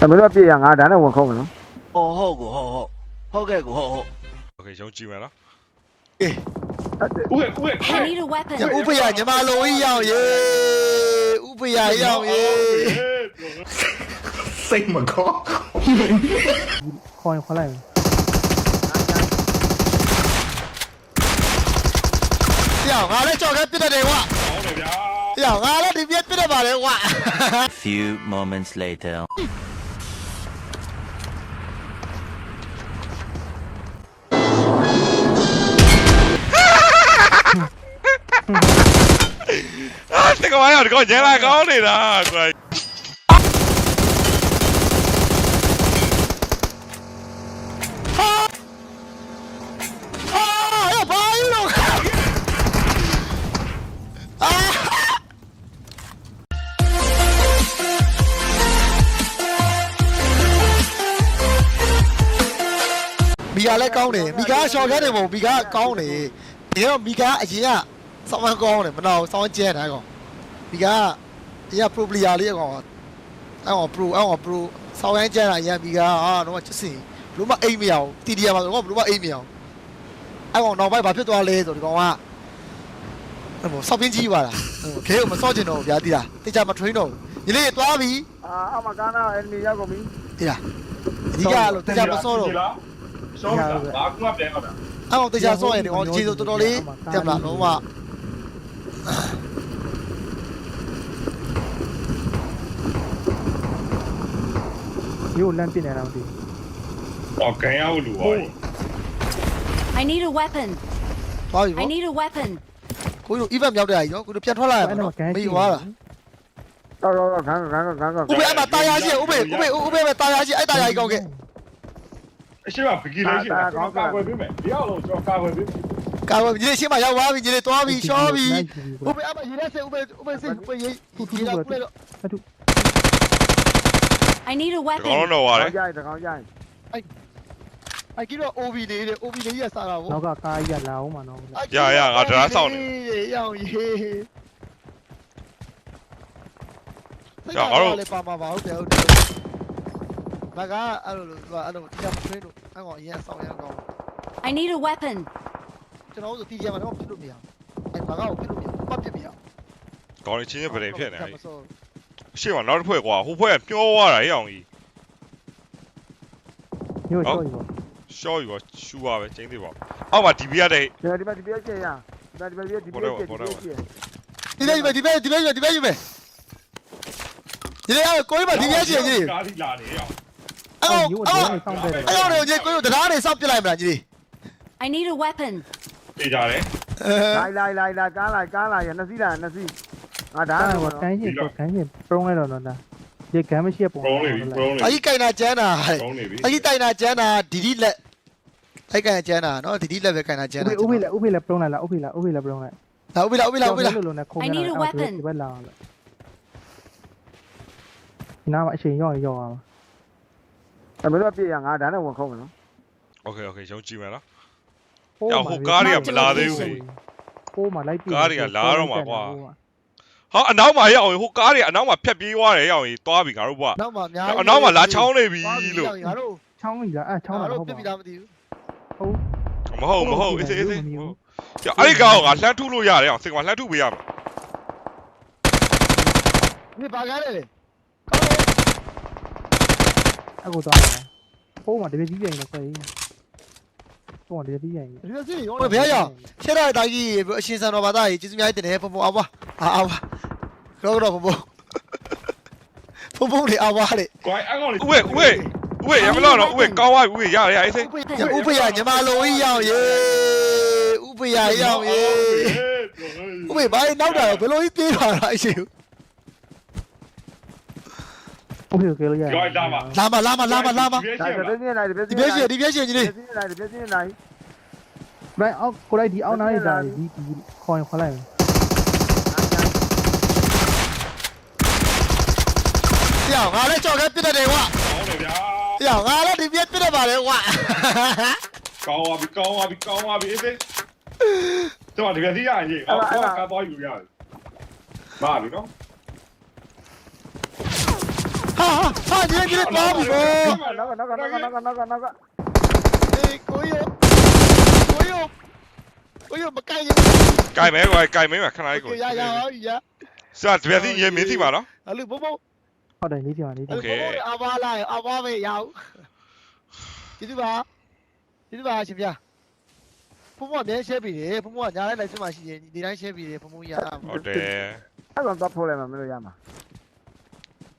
တမီးတို့ပြည့်ရငါဒါနဲ့ဝင်ခုံးမယ်နော် ဟောဟုတ်ကိုဟုတ်ဟုတ်ဟုတ်ကဲ့ကိုဟုတ်ဟုတ် โอเคရုံးကြည့်မယ်နော် ဦးကဦးက I need a weapon. ညဥပယညီမလိုကြီးရောက်ရေဥပယရောက်ရေ စိတ်မကော ခေါ်ရင်ခေါ်လိုက်မယ် ပြောင်းငါလည်းကြောက်ခဲပြစ်တယ်ကွာ ဟောတယ်ဗျာ ပြောင်းငါလည်းဒီပြစ်ပြစ်တယ်ပါလေကွာ Few moments later. အာတကောင်ရတကောင်ကျန်လာကောင်းနေတာကွာအာရပါယူလို့အာမီကာလည်းကောင်းတယ်မီကာရှော့ခဲတယ်မဟုတ်မီကာကောင်းတယ်ဒီတော့မီကာအရင်က စောင်းမကောင်းတယ်မနော်စောင်းကျဲတယ်ကောင်မီကာအရင်က pro player လေးကောင်အဲ့ကောင် pro အဲ့ကောင် pro စောင်းရမ်းကျဲတာအရင်မီကာအာတော့ချစ်စင်ဘလို့မအိမ်မရအောင်တီတီရမှာတော့ဘလို့မအိမ်မရအောင်အဲ့ကောင်နောက်ပိုင်းဘာဖြစ်သွားလဲဆိုဒီကောင်ကအဲ့မို့စောက်ပင်းကြီးပါလားခဲကိုမစော့ကျင်တော့ဘူးဗျာတီးတာတိကျမ train တော့ဘူးညီလေးသွားပြီအာအမကားနာအန်နီရောက်ကုန်ပြီတီးတာအဓိကလို့တိကျမစော့တော့ရှောင်းတာဘာကူကပြန်တော့တာအဲ့ကောင်တရားစောရင်ဒီကောင်ခြေစုပ်တော်တော်လေးတက်လာလုံး ဝဒီကိုလမ်းပြနေတာမသိဘူးဟောကန်ရဘူးလူဟော I need a weapon. သွားပြီ I ပေါ့ need a weapon. ကိုကြီး event မြောက်တဲ့အကြီးနော်ကိုတို့ပြန်ထွက်လာရမှာနော်မေးသွားတာတော့တော့တော့ခန်းခန်းခန်းခန်းဥပေအမတာယာရှိဥပေဥပေဥပေပဲတာယာရှိအဲ့တာယာကြီးကောင်းခဲ့အရှိမပကီလေးရှိတာကျွန်တော်ကာကွယ်ပေးမယ်ဒီအောင်လို့ကျွန်တော်ကာကွယ်ပေးမယ် ကာဝညီလေးရှင်းမရောက်သွားပြီညီလေးသွားပြီရှောပြီဥပေအမရေလက်စေဥပေဥပေစေဥပေရေရေလာကုလေတော့အထု I need a တကောင် weapon. တော့ဝါတတယ်ကောင်ကြိုင်တကောင်ကြိုင်အဲ့ကြီးတော့ OB လေးတဲ့ OB လေးရစားတာဗောနောက်ကကားကြီးကလာအောင်မှာနော်ရောင်ရေလေပါပါပါဟုတ်တယ်ဟုတ်တယ်ဘာကအဲ့လိုလို့အဲ့လိုတရားမထွေးလို့အဲ့ကောင်အရင်ဆောင်ရအောင် I need a weapon. ကျွန်တော်တို့တီးကြမှာတော့ဖြစ်လို့မရအဲ့ဘာကောဖြစ်လို့မရပတ်ဖြစ်မရကောင်းချင်းချင်းပရင်ဖြစ်နေရှေ့မှာနောက်တစ်ဖွဲ့ကွာဟိုဖွဲ့ကပြောသွားတာဟဲ့အောင်ကြီးညို့ချော့ယူပါရှော့ယူပါရှူပါပဲကျင်းသေးပါအောက်မှာဒီဘီရတဲ့ဒီဒီမှာဒီပြည့်ကျရဒီမှာဒီပြည့်ဒီပြည့်ဒီပြည့်ဒီလေးပဲဒီပဲဒီပဲဒီပဲဒီပဲဒီလေးကကိုယ်မဒီပဲရှင်ကြီးကားစီလာနေရောအဲ့ညို့တော့တော့နေဆောင်ပေးတယ်အဲ့တော့ကြီးကိုယ်တရားနေစောက်ပြလိုက်မလားကြီး I need a weapon. ပြေးကြတယ် လိုက်လိုက်လိုက်လိုက်ကားလိုက်ကားလိုက်ရနှစ်စီးလားနှစ်စီးအာဒါ အဲ့ နဲ့ ဒါ ဝင် ကန်းရှင်ကန်းရှင်ပရုံးလိုက်တော့နော်ဒါဒီကမ်းမရှိပုံ ပရုံးနေပြီပရုံးနေ အ ပြီ ကြီးကိုင်နာကျန်းတာ ပရုံးနေပြီ အကြီးတိုင်နာကျန်းတာဒီဒီလက်အဲ့ကိုင်ကျန်းတာနော်ဒီဒီလက်ပဲကိုင်နာကျန်း ဥ တာ ပိဥပိလည်းဥပိလည်းပရုံးလိုက်လားဥပိလားဥပိလည်းပရုံးလိုက် လာဥပိလာဥပိလာဥပိလာ လို့လို့နဲ့ခုံနေတာဒီဘက်လာအောင်လို့ဒီနားမှာအချိန်ရော့ရော့အောင် တမီးတို့ပြည့်ရငါဒါနဲ့ဝင်ခုံးမယ်နော် โอเคโอเคရုံးကြည့်မယ်နော် ဟိုးဟိုကားတွေကမလာသေးဘူးဟိုးမှာလိုက်ပြီဟာအနောက်မှာဟဲ့အောင်ဟိုကားတွေအနောက်မှာဖြတ်ပြေးသွားတယ်ဟဲ့အောင်ကြီးသွားပြီငါတို့ဘွားနောက်မှာအများအနောက်မှာလာချောင်းနေပြီလို့ငါတို့ချောင်းကြီးလားအဲချောင်းငါလားတို့ဟုတ်ပြပါစ်ပြီးသားမသိဘူးမဟုတ်မဟုတ်အေးအေးအေးကြောက်အဲ့ဒီကောင်ကလှမ်းထုလို့ရတယ်အောင်စင်ကလှမ်းထုပေးရမှာဒီဘာကားလဲလေအခုသွားတယ်ဟိုးမှာတပည့်ကြီးပြန်နေခွဲကြီးဟိုမှာ တပည့်ကြီးပြန်နေဒီလိုစီရောဘယ်ရောက်ရှေ့ရတာကြီးအရှင်ဆန်တော်ဘာသာကြီးကျေးဇူးများတင်တယ်ဖုံဖုံအဘွားအာဘွားရောတော့ဖုံဖုံဖုံဖုံလေးအဘွားလေကွိုင်းအကောင်လေးဥဝေဥဝေဥဝေရမလို့တော့ဥဝေကောင်းသွားပြီဥဝေရရအေးစိဥပယညီမလိုကြီးရောက်ရေဥပယရောက်ရေဥပဘာနောက်တာဘယ်လိုကြီးပြေးပါလားအရှင် ဟုတ်ပြီကလေးရကြောက်တာပါလာပါလာပါလာပါလာပါဒါဆိုပြည့်စင်လိုက်ပြည့်စဒီင်ပြည့်ရှင်ဒီပြည့်ရှင်ကြီးလေးပြည့်စင်လိုက်ပြည့်စင်လိုက်မအောင်ကိုလိုက်ဒီအောင်နားနေတာဒီဒီခေါ်ရင်ခေါ်လိုက်မယ်ပြောင်းငါလည်းကြောက်ခဲပြစ်တယ်ကွာဟုတ်တယ်ဗျာပြောင်းငါလည်းဒီပြည့်ပြစ်တယ်ပါလေကွာကောင်းပါပြီကောင်းပါပြီကောင်းပါပြီအေးဖေးတော့ဒီကစီရရင်ကြီးအော်ကောင်းပါသွားယူရတယ်မာပြီနော် ဟာဟာဒီဒီသွားပြီဗောနောက်ကနောက်ကနောက်ကနောက်ကနောက်ကနောက်ကအေးကိုယကိုယကိုယမကိုင်ရကြိုင်မဲကွာကြိုင်မဲမှာခဏလေးကိုကိုရရဟောရစတပြည့်စီရေမင်းစီပါနော်အလူဘဘဟုတ်တယ်လေးချင်ပါလေးချင်အလူဘဘအဘလာအဘပဲရအောင်ဒီဒီပါဒီဒီပါရှင်ဗျာဖုံးမမြဲရှဲပြီတယ်ဖုံးမညာလိုက်လိုက်စမှရှိရင်ဒီတိုင်းရှဲပြီတယ်ဖုံးမရအောင်ဟုတ်တယ်အဲ့ကောင်တော့ဖိုးလိုက်မှမလို့ရမှာ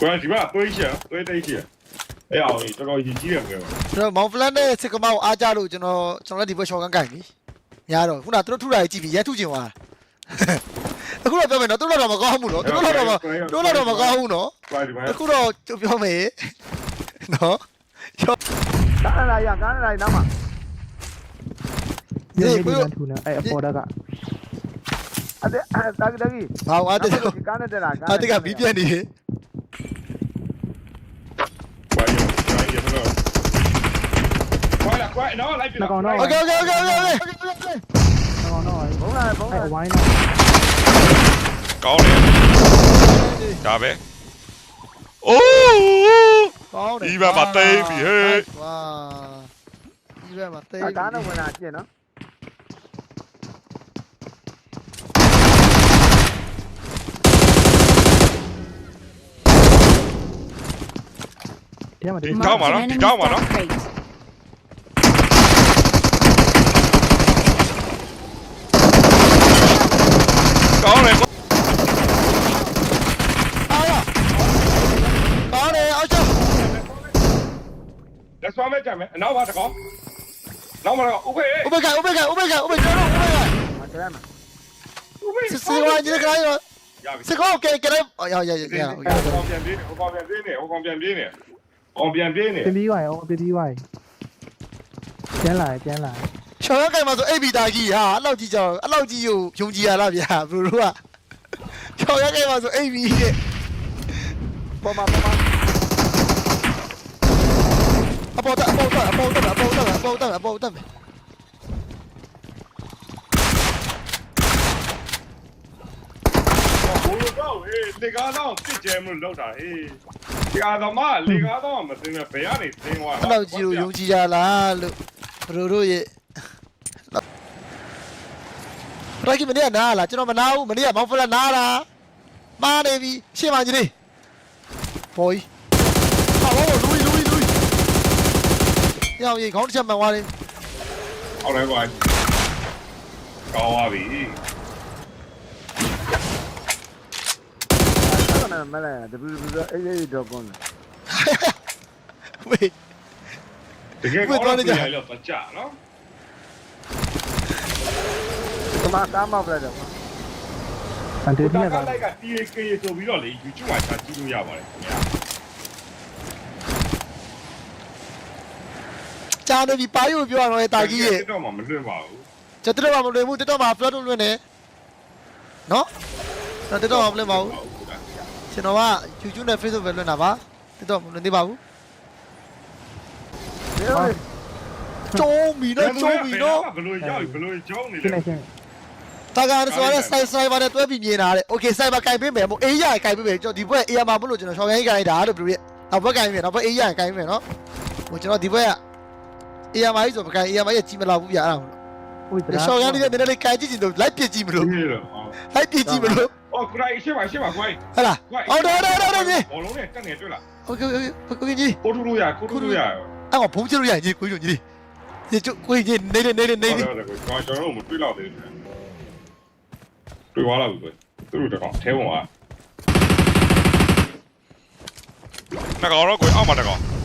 ကွာဒီမှာတွေးချင်တွေးတိတ်ချင်အဲ့အောင်တော်တော်ကြီးကြီးတယ်ကွာကျွန်တော်မောင်ဖလန်နဲ့စစ်ကမောက်အားကြလို့ကျွန်တော်ကျွန်တော်လည်းဒီဘက်ရှော့ကန်ကိုင်ပြီရတော့ခုနကသူတို့ထုတာကြီးကြည့်ပြီးရဲထုချင်သွားအခုတော့ပြောမယ်နော်သူတို့တော့မကောင်းဘူးနော်သူတို့တော့မသူတို့တော့မကောင်းဘူးနော်ကွာဒီမှာအခုတော့ကျပြောမယ်နော်ကားလာရကားလာနောက်မှာဒီနေ့ဒီကထူနေအဲ့အပေါ်တက်ကအဲ့ဒါတကတကြီးဘာဝါတဲ့ကားနဲ့တက်လာကားအတကဘီးပြက်နေ Right, no, like nó còn nó rồi. Ok ok ok ok ok. Nó còn nó rồi. Bốn rồi, bốn rồi. Quay nó. Có đi. Chà bé. Ô! Cao mà nó, thì cao mà nó. လက်စွမ်းမဲ့ကြမယ်အနောက်ပါတကောနောက်မှာတော့ဥပေဥပကဥပကဥပကဥပကျော်တော့ဥပကမကျမ်းမှာဥပေစစ်စစ်ဝါကြီးကလေးရောရပြီစစ်ကောကဲကဲရရရရဟိုကောင်ပြန်ပြေးနေဟိုကောင်ပြန်ပြေးနေဟိုကောင်ပြန်ပြေးနေအောင်ပြန်ပြေးနေပြပြီးဝိုင်းအောင်ပြပြီးဝိုင်းကျန်းလာကျန်းလာချောင်းကဲမှာဆိုအိပ်ပြီးသားကြီးဟာအဲ့လောက်ကြီးကြောင်အဲ့လောက်ကြီးကိုယုံကြည်ရလားဗျာဘလူတို့ကချောင်းကဲမှာဆိုအိပ်ပြီးတဲ့ ပေါ်မှာပေါ်မှာ အပေါ်တက်အပေါ်တက်အပေါ်တက်အပေါ်တက်အပေါ်တက်အပေါ်တက်ဘိုးတော့ဟေးလေကားတော့ပြစ်ကျဲမလို့လောက်တာဟေးဒီအာသမားလေကားတော့မသိနဲ့ဘယ်ကနေသင်းသွားအဲ့လောက်ကြီးကိုယုံကြည်ရလားလို့ဘလူတို့ရဲ့ဘရိုက်ကမနေ့ကနားလားကျွန်တော်မနာဘူးမနေ့ကမောင်ဖလာနားလားမားနေပြီရှေ့မှာကြီးလေးဘော်ကြီးဟာဘောလူလူလူ ရောင်ရီခေါင်းတစ်ချက်မှန်သွားတယ်အော်လဲကွာကောင်းပါပြီအဲ့ဒါမလဲ www.aa.com ဝေးတကယ်ကောင်းတော့ပြန်ရတော့ကြာနော်ဒီမှာကားမောက်လိုက်တယ်အန်တီဒီနီကကလိုက်က TAK ဆိုပြီးတော့လေ YouTube မှာချာကြည့်လို့ရပါတယ်ခင်ဗျာ ကြာနေပြီပါရုပ်ပြောရတော့တာကြီးရဲ့တော့မှမလွတ်ပါဘူးကျွန်တော်တို့ကမလွယ်ဘူးတက်တော့မှာ flat လွယ်နေနော်ကျွန်တော်တက်တော့မှာမလွယ်ပါဘူးကျွန်တော်က YouTube နဲ့ Facebook ပဲလွယ်တာပါတက်တော့မလွယ်သေးပါဘူးဒီလိုကျုံးပြီနော်ကျုံးပြီနော်ဘယ်လိုရောက်ဘယ်လိုကြောင်းနေရှင်းလဲနေရှင်းတာကန်ဆိုရယ်စိုက်စိုက်ပါနဲ့တွဲပြီးမြင်တာတဲ့ Okay စိုက်ပါကင်ပေးမယ်မို့အေးရကင်ပေးမယ်ကျွန်တော်ဒီဘက် AR မှာမလို့ကျွန်တော်ရှောင်းရိုင်းကင်လိုက်တာလို့ပြောပြနောက်ဘက်ကင်ပေးမယ်နောက်ဘက်အေးရကင်ပေးမယ်နော်ဟိုကျွန်တော်ဒီဘက်က AR မှာကြီးဆိုပကင် AR မှာကြီးကြီးမလာဘူးပြအဲ့ဒါမလို့ဝိဒရာရှောင်းရိုင်းလေးနည်းနည်းလေးကင်ကြည့်ချင်လို့လိုက်ပြစ်ကြည့်မလို့ဒီလိုလိုက်ပြစ်ကြည့်မလို့အော်ခရိုင်ရှေ့ပါရှေ့ပါခွိုင်းဟဲ့လားဟုတ်တယ်ဟုတ်တယ်ဟုတ်တယ်ဘောလုံးနဲ့တက်နေတွေ့လား Okay okay okay ကြီးကိုထူလို့ရကိုထူလို့ရအဲ့ကဘုံချလို့ရရင်ကြီးကိုကြီးကြီးဒီကျကိုကြီးနေနေနေနေနေဟုတ်တယ်ကိုကျွန်တော်တို့မတွေ့တော့သေးဘူးတွေ့သွားလားဘူးသူတို့တော့ထဲဝင်သွားနှကောင်တော့ကိုအောက်မှာနှကောင်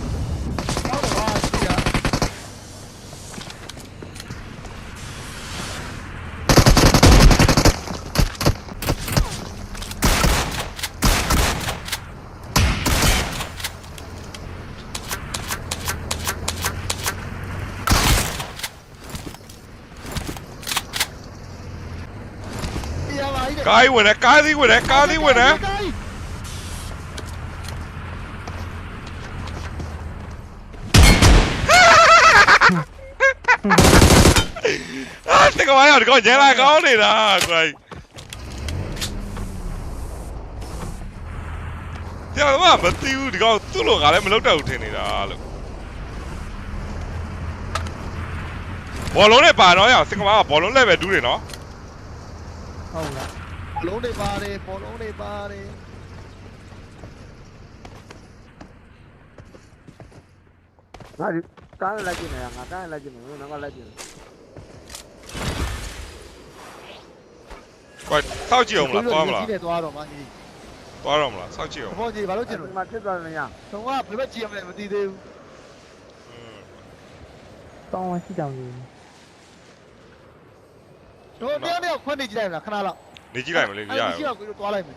ကားကြီးဝင်တယ်ကားကြီးဝင်တယ်ကားကြီးဝင်တယ်အာတကယ်ရောဒီကောင်ညလာကောင်းနေတာကွာကျောင်းမမသိဘူးဒီကောင်သူ့လိုကလည်းမလုပ်တတ်ဘူးထင်နေတာလို့ဘောလုံးနဲ့ပါတော့ရအောင်စင်ကမာကဘောလုံးလက်ပဲဒူးတယ်နော်ဟုတ်လား လုံးတွေပါတယ်ပေါ်လုံးတွေပါတယ်ငါဒီကားနဲ့လိုက်ကြည့်နေတာငါကားနဲ့လိုက်ကြည့်နေငါကလိုက်ကြည့်နေကွာစောက်ကြည့်အောင်မလားသွားမလားကြီးတယ်သွားတော့မှကြီးသွားတော့မလားစောက်ကြည့်အောင်ဘောကြီးဘာလို့ကျင်လို့ဒီမှာဖြစ်သွားတယ်ညာဆုံးကဘယ်ဘက်ကြည့်ရမလဲမသိသေးဘူးတောင်းဝရှိတောင်းနေတို့တယောက်တယောက်ခွင့်နေကြည့်လိုက်မလားခဏလောက် နေကြည့်လိုက်မလေးရရရှိတော့ကိုသွားလိုက်မယ်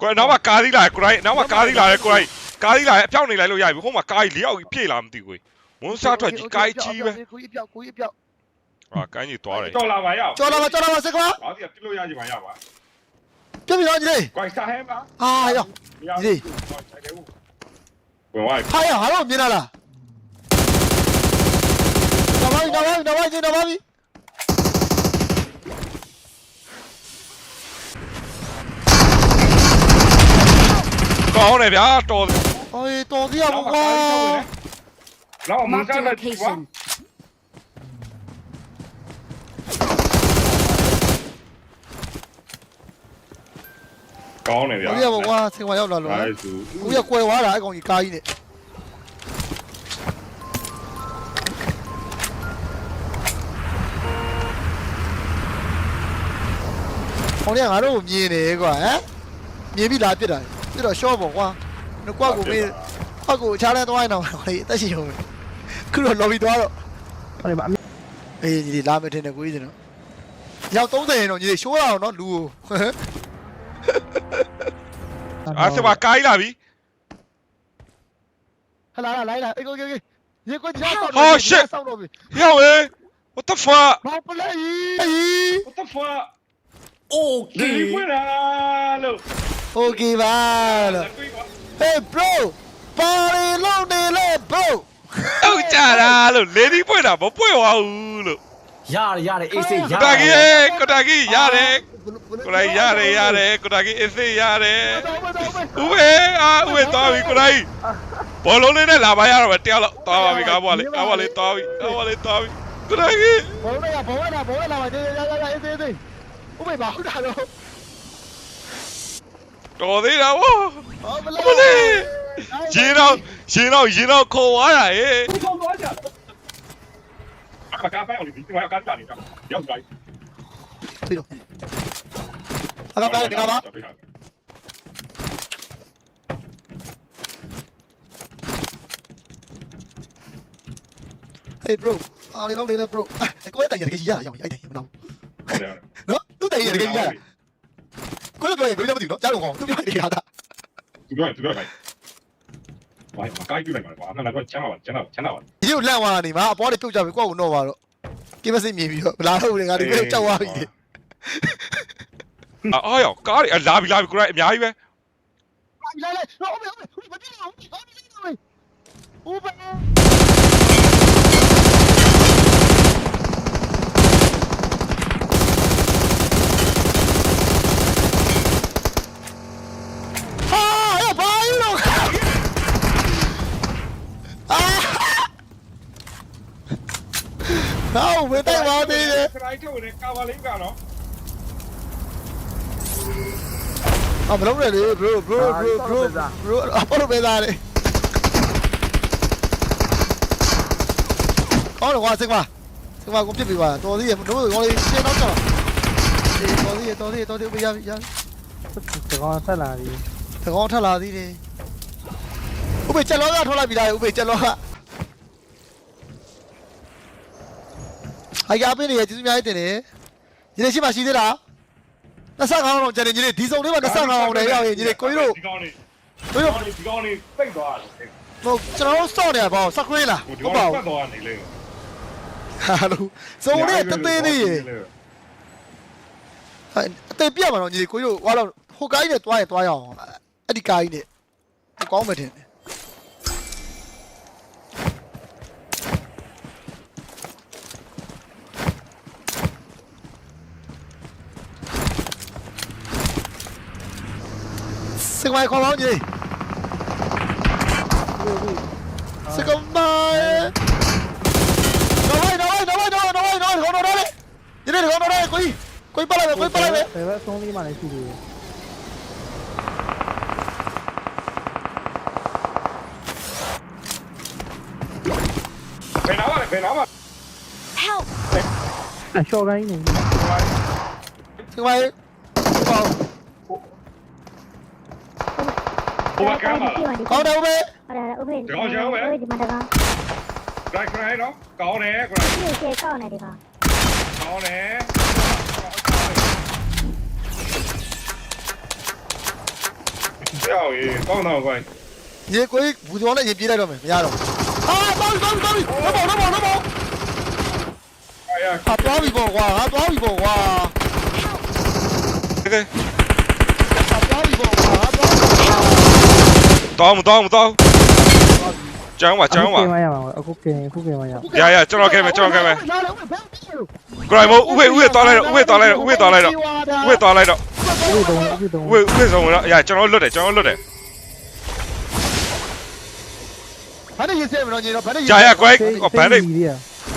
ကွာနောက်မှကားသီးလာကိုရိုင်းနောက်မှကားသီးလာရဲကိုရိုင်းကားသီးလာရဲအပြောင်းနေလိုက်လို့ရပြီဟိုမှာကားကြီးလေးယောက်ကြီးပြည့်လာမသိဘူးဝန်းစားထွက်ကြီးကားကြီးကြီးပဲကိုကြီးပြောက်ကိုကြီးပြောက်ဟာကိုင်းကြီးသွားတယ်ကြော်လာပါရအောင်ကြော်လာပါကြော်လာပါစကွာဘာစီပြလို့ရကြပါရပါပြပြီတော့ကြီးလေးကွိုင်စားဟဲမှာအာရောဝင်ဝိုင်းဟာရဟာတော့မြင်လာလားတော့ပါပြီတော့ပါပြီတော့ပါပြီတော့ပါပြီ ကောင်းတယ်ဗျာတော်တယ်အော်တော်သေးရပါကွာလောက်မ Marked စား a လိုက် location. ကောင်းတယ်ဗျာတော်သေးရပါကွာဆင်ဝါရောက်လာလို့ဒါစုကိုရကွယ်သွားတာအကောင်ကြီးကားကြီးနဲ့ဟောင်းရငါတို့မြင်တယ်ကွာဟမ်မြင်ပြီလားပြစ်တာပြ စ်တော့ရှော့ပေါ့ကွာနှကွက်ကိုမေးကွက်ကိုချားလဲသွားရင်တော့ဟေးအသက်ရှင်ရုံခုတော့ lobby သွားတော့ဟိုဒီမှာအမြအေးညီလေးလာမယ်ထင်တယ်ကိုကြီးကျွန်တော်ရောက်30ရင်တော့ညီလေးရှိုးရအောင်နော်လူကိုအာစပါကားကြီးလာပြီဟလာလာလိုက်လာအေးကိုကိုကိုရေကိုကြားတော့ Oh, shit. ဆောက်တော့ပြီဟဲ့ဝေ what the fuck မောင်ပလေးအေး What the fuck ဒီပွင့်လာလို့ Okay ပါလို့ Hey bro ပါရီလုံးနေလေ bro ဟုတ်ကြတာလို့လေဒီပွင့်တာမပွင့်သွားဘူးလို့ရတယ်ရတယ်အေးစေးရကိုတာကြီးရေကိုတာကြီးရတယ်ကိုလိုက်ရတယ်ရတယ်ကိုတာကြီးအစ်စေးရတယ်ဥဝေအာဥဝေသွားပြီကိုတာကြီးဘောလုံးလေးနဲ့လာပါရတော့ပဲတယောက်တော့သွားပါပြီကားပေါ်လေးကားပေါ်လေးသွားပြီကားပေါ်လေးသွားပြီကိုတာကြီးဘောလုံးရဘောဝဲလာဘောဝဲလာပါသေးရရရအေးသေးသေးဥပေပါဟုတ်တာတော့ တော်သေးတာဝါဟောမမလေးရင်တော့ရင်တော့ရင်တော့ခေါ်သွားတာဟေးကောင်းသွားကြအကားပိုင်အောင်ဒီကွာကားတာနေတာရောက်သွားပြီးတော့အကပါဒီကပါ Hey bro အာလေးလုံးနေလေ bro ကိုယ်တိုင်ရခဲ့ရရအောင်ရိုက်တယ်မနော်နော်သူတိုင်ရခဲ့ရ ကိုယ်တော့ကိုယ်လည်းမသိဘူးနော်ကြားလို့ကောသူပြောနေရတာ သူပြောသူပြောလိုက်ဝိုင်းမကိုင်းပြလိုက်ပါကွာငါကတော့ချမ်းပါချမ်းပါချမ်းပါ ဒီလိုလန့်သွားနေမှာအပေါ်တွေပြုတ်ကြပြီကိုယ့်ကိုတော့ပါတော့ကိမစိမြင်ပြီးတော့ဗလာတော့လေငါဒီလိုကြောက်သွားပြီ အာရောကားတွေလာပြီလာပြီကိုရိုင်းအများကြီးပဲ 来来，后面后面，我这里后面后面这里，五百。 ပိုင်းထုတ်နေကာဘာလေးကတော့အော်မလုံးနဲ့လေ bro bro bro bro bro အပေါ်ပဲသားလေကောင်းတော့ကွာစိတ်မစိတ်မကိုပြစ်ပြီးပါတော်သေးရတို့ရောလေးရှင်းတော့ကြော်တော်သေးရတော်သေးရတော်သေးရရရတကောင်ဆက်လာပြီတကောင်ထက်လာသေးတယ်ဥပေချက်လောကထွက်လာပြီလားဥပေချက်လောက ဟာရပေးနေရကျေးဇူးများကြီးတင်တယ်ညီလေးရှိမှရှိသေးလား25အောင်ကျန်တယ်ညီလေးဒီစုံလေးမှာ25အောင်လည်းရောက်ရင်ညီလေးကိုကြီးတို့ဒီကောင်းလေးကိုကြီးတို့ဒီကောင်းလေးပိတ်သွားတယ်ဟိုကျွန်တော်တို့စောင့်နေရပါဦးစကွေးလားဒီဟုတ်ကောပါင်းဘူးပတ်သွားနေလေဟာလို့စုံလေးတသေးသေးရေအဲ့အသေးပြတ်မှာတော့ညီကိုတို့ဟောတော့ဟိုကိုင်းနဲ့တွားရင်တွားရအောင်အဲ့ဒီကိုင်းနဲ့ဟိုကောင်းမှတင်တယ်စကမိုင်ခေါ်ပါဦးညီစကမိုင်တော့ဝိုင်းတော့ဝို င်းတော့ဝိုင်းတော့ဝိုင်းတော့ဝိုင်းတော့ခေါ်တော့တယ်ညီလေးခေါ်တော့တယ်ကိုကြီးကိုကြီးပတ်လိုက်မယ်ကိုကြီးပတ်လိုက်မယ်ဘယ်ဘက်ဆုံးလေးမှလည်းရှိသေးတယ်ဘယ်နာပါလဲဘယ်နာပါ Help! အရှော့ကိုင်းနေစကမိုင်ဟော ဟိုဘက်ကမ်းပါလား ကောင်းတယ်ဦးမေဟုတ်တယ်ဥပ္ပေဒီမှာတကောင်ဒရိုက်ခရိုင်နော်ကောင်းတယ်ခရိုင်ဒီကျေကောက်နေဒီကောင်ကောင်းတယ်ကြောက်ရေကောင်းတော့ကိုင်းရေကိုကြီးဘူဇော်နဲ့ရေပြေးလိုက်တော့မယ်မရတော့ဘူးအာတော်ပြီတော်ပြီတော်ပြီတော့ပေါ့တော့ပေါ့တော့ပေါ့အာရအာတော်ပြီပေါ့ကွာဟာတော်ပြီပေါ့ကွာ Okay. အာတော်ပြီပေါ့ကွာဟာတော် တောင်းမတောင်းမတောင်းကျောင်းပါကျောင်းပါကင်မရမှာအခုကင်အခုကင်မရရရကျွန်တော်ခဲမယ်ကျွန်တော်ခဲမယ်လာလေဘယ်ဘယ်ကိုရိုင်မို့ဥပေဥပေသွားလိုက်တော့ဥပေသွားလိုက်တော့ဥပေသွားလိုက်တော့ဥပေသွားလိုက်တော့ဥပဒေတုံးဥပဒေတုံးဥပေဥပေဆုံးတော့ရကျွန်တော်လွတ်တယ်ကျွန်တော်လွတ်တယ်ဘာနဲ့ရေစဲမလို့ညီတော့ဘာနဲ့ကြာရကွယ်ဘန်ဒိတ်ကြီးရ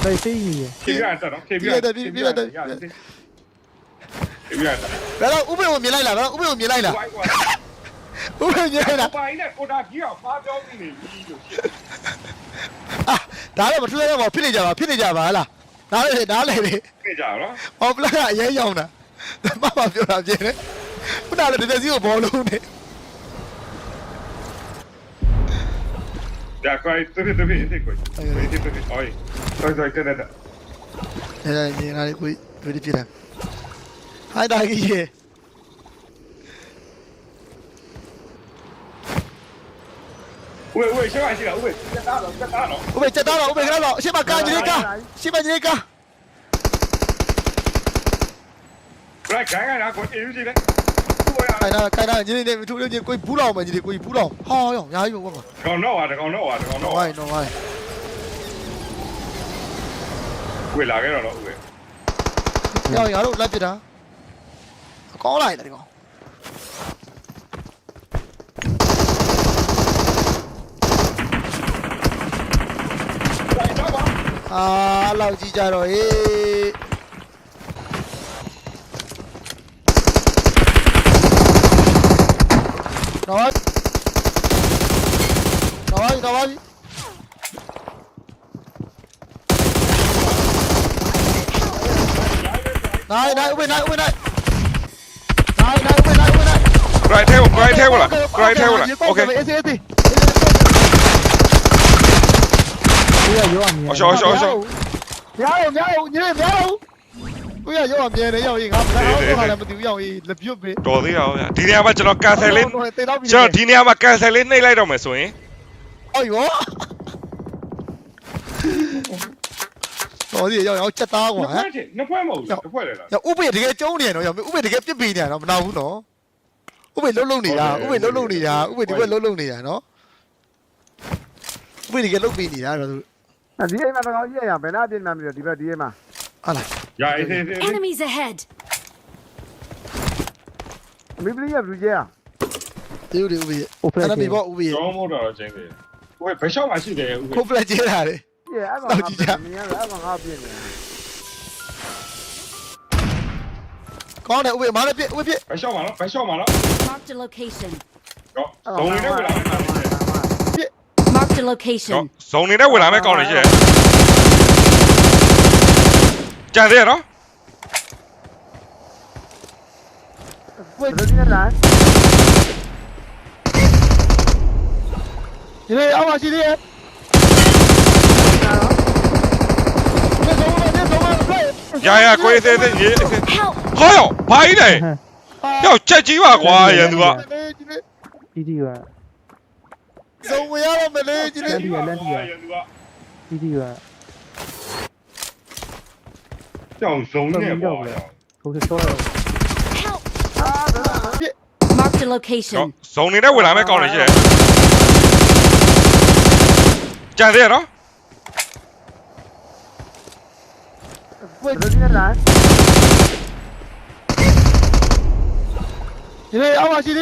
ဘယ်စိတ်ကြီးရဖြေပြရတက်တော့ဖြေပြရဖြေပြရတက်ဘယ်တော့ဥပေကိုမြင်လိုက်လားဘယ်တော့ဥပေကိုမြင်လိုက်လား ဝိုင်းကွာဥပေမြင်လိုက်လားပိုင်နဲ့ကိုတာကြီးအောင်ဖားပြောပြီးနေပြီလို့ရှင်းအာဒါတော့မထူးရတော့ဖြစ်နေကြပါဖြစ်နေကြပါလားဒါလေဒါလေလေနေကြတော့ဟောပလကအရေးရောင်တာမမပြောတာပြင်းတယ်ခုနကလည်းတကယ်စီကိုဘောလုံးနေ Ya, quoi, tu fais, tu fais, tu fais, quoi. Oui, tu fais, oui. Sorry, sorry, t'es là. အဲညီနာလေးကိုဝေးပြတယ်ဟိုင်းတာကြီးရေ 喂喂，先把进来，喂，再打了，再打，喂，再打，喂，先把，你那个，先把你那个。来，看看那个英雄的。开大了，开大了！你那边出了鬼补刀嘛？你的鬼补，好好用，哎呦我靠！刚的，刚弄完的，刚弄完的。弄完，弄完。鬼哪了？鬼。要要路来不得？来的，你讲。吧。အာလောက်ကြီးကြတော့ဟေးတော့တော့တော့နိုင်နိုင်ဥပေနိုင်ဥပေနိုင်နိုင်နိုင်ဥပေနိုင်ဥပေနိုင်ကိုရိုင်ထဲကိုကိုရိုင်ထဲကိုလား ရရောအမြဲအော်ရှောအော်ရှောအော်ရှောမြောက်မြောက်ညီမြောက်ကိုရရောအမြဲနဲ့ရောက်ရေးငါဘာလို့ဘာလဲမသိဘူးရောက်ရေးလက်ပြုတ်ပဲတော်သေးတာဟုတ်ဗျာဒီနေရာမှာကျွန်တော်ကန်ဆယ်လေးကျွန်တော်ဒီနေရာမှာကန်ဆယ်လေးနှိပ်လိုက်တော့မယ်ဆိုရင်အော်ရောတော်သေးရောက်ရောက်ချက်သားကွာဟမ်နှစ်ဖွဲ့မဟုတ်ဘူးတစ်ဖွဲ့လေလားဥပ္ပေတကယ်ကျုံးနေရတော့ရောက်ဥပ္ပေတကယ်ပြစ်ပီနေရတော့မနာဘူးနော်ဥပ္ပေလုံးလုံးနေတာဥပ္ပေလုံးလုံးနေတာဥပ္ပေဒီဘက်လုံးလုံးနေတာနော်ဥပ္ပေတကယ်လုံးပီနေတာတော့ ဒီအိမ်မှာတကောင်ကြီးရရဘယ်နှအပြင်းမှမပြီးတော့ဒီဘက်ဒီအိမ်မှာဟာလားရအေးအေးအေး Enemies ahead! မိပလီရဘလူးကျဲอ่ะတေးဦးတွေဦးပြီဟုတ်ဖက်အဲ့ဒါပြီပေါ့ဦးပြီကျောင်းမို့တော်တော့ချင်းပြီဟိုဘယ်ရှောက်မှာရှိတယ်ဦးကိုပလက်ကျဲတာလေကျဲအဲ့ကောင်ကမင်းရအဲ့ကောင်ကအပြင်းနေကောင်းတယ်ဦးပြီအမားလည်းပြည့်ဦးပြီပြည့်ဘယ်ရှောက်မှာနော်ဘယ်ရှေ ock မှာနော် Marked a location. တော့ဇုံလေးနဲ့ဝင်လာတာ Marked a တော့ location. ဇုံနေတဲ့ဝင်လာမဲ့ကောင်းနေရှိတယ်ကြံသေးရနော်ဝေးဘယ်လိုနေလဲဒီလေအောက်မှာရှိသေးရဲ့ဒီဆုံးမဒီဆုံးမပြေးရရကိုအေးသေးသေးရေ Help! ဟောရောဘာကြီးလဲယောချက်ကြီးပါကွာရန်သူကဒီဒီက Zombi ya lan beni ilgili. Lan diyor, lan diyor. Gidiyor. Chào giống nè bò ya. Không thể soi đâu. Marked a location. Giống này đã quay lại mấy con này chứ. Chạy thế đó. Quên. Chị đi, ông à chị đi.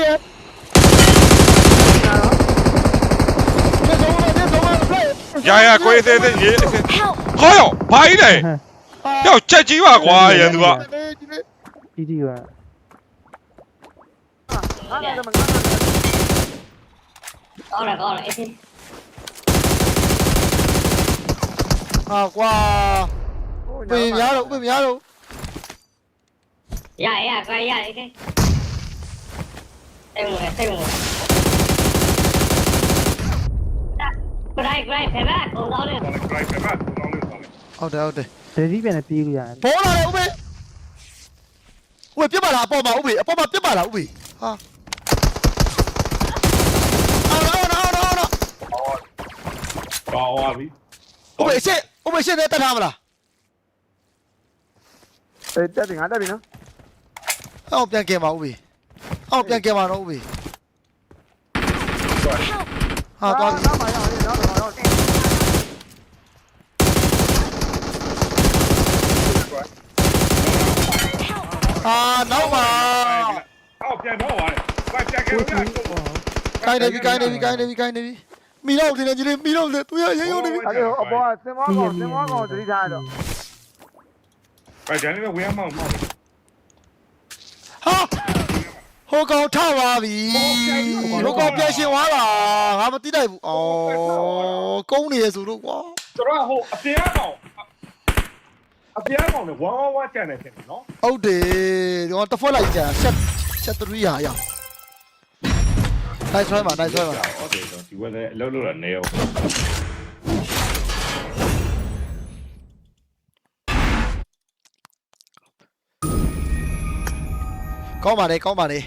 ရာရာကိုအေးသေးသေးရေးအေးသေး Help! ဟောရောဘာကြီးလဲယောက်ချက်ကြီးပါကွာရန်သူကဒီဒီကငါလည်းမငါကောင်းတယ်ကောင်းတယ်အေးစေးဟာကွာပင်များတော့ပင်များတော့ရရကွာရအေးစေးစိတ်ဝင် စိတ်ဝင်ဂရိုက်ဂရိုက်ဖက်ဖက်ကုန်တော့လေဘာလဲ drive ပဲဘာကောင်းလို့ပါလဲဟုတ်တယ်ဟုတ်တယ်ဒေဒီပြန်နဲ့ပြေးလို့ရတယ်ဘောလာတယ်ဥပေဥပေပြစ်ပါလားအပေါ်မှာဥပေအပေါ်မှာပြစ်ပါလားဥပေဟာအော်နော်နော်နော်နော်ကောင်းပါပြီဥပေရှေ့ဥပေရှေ့နဲ့တက်ထားမလားအေးတက်ပြီငါတက်ပြီနော်အော်ပြန်ကဲပါဥပေအော်ပြန်ကဲပါတော့ဥပေ Help! ဟာတော့နောက်မှရအောင်နောက်တော့တော့ အာနောက်ပါအော်ပြန်တော့ပါလေဘာပြန်ကြဲလို့ရကိုင်းနေပြီကိုင်းနေပြီကိုင်းနေပြီကိုင်းနေပြီမီတော့တင်နေကြီးလေးမီတော့လေသူရရရုံနေပြီအဲ့ဒါအပေါ်စင်မောကောင်စင်မောကောင်သတိထားတော့ဘာကြမ်းလေးဝေးမောင်းမောင်းဟာဟိုကောင်ထပါပြီဟိုကောင်ပြန်ရှင်သွားတာငါမသိနိုင်ဘူးအော်ကုန်းနေရဆိုတော့ကွာကျွန်တော်ဟိုအပြားကောင် အပြားကောင်နဲ့ဝါဝါဝါကြံနေတယ်နော်ဟုတ်တယ်ဒီကောင်တစ်ဖွဲ့လိုက်ကြာဆက်ဆက်3ရာရအောင်နိုင်ဆွဲပါနိုင်ဆွဲပါဟုတ်တယ်ဒီဝက်လည်းအလုပ်လုပ်တာနေရောကောင်းပါလေကောင်းပါလေ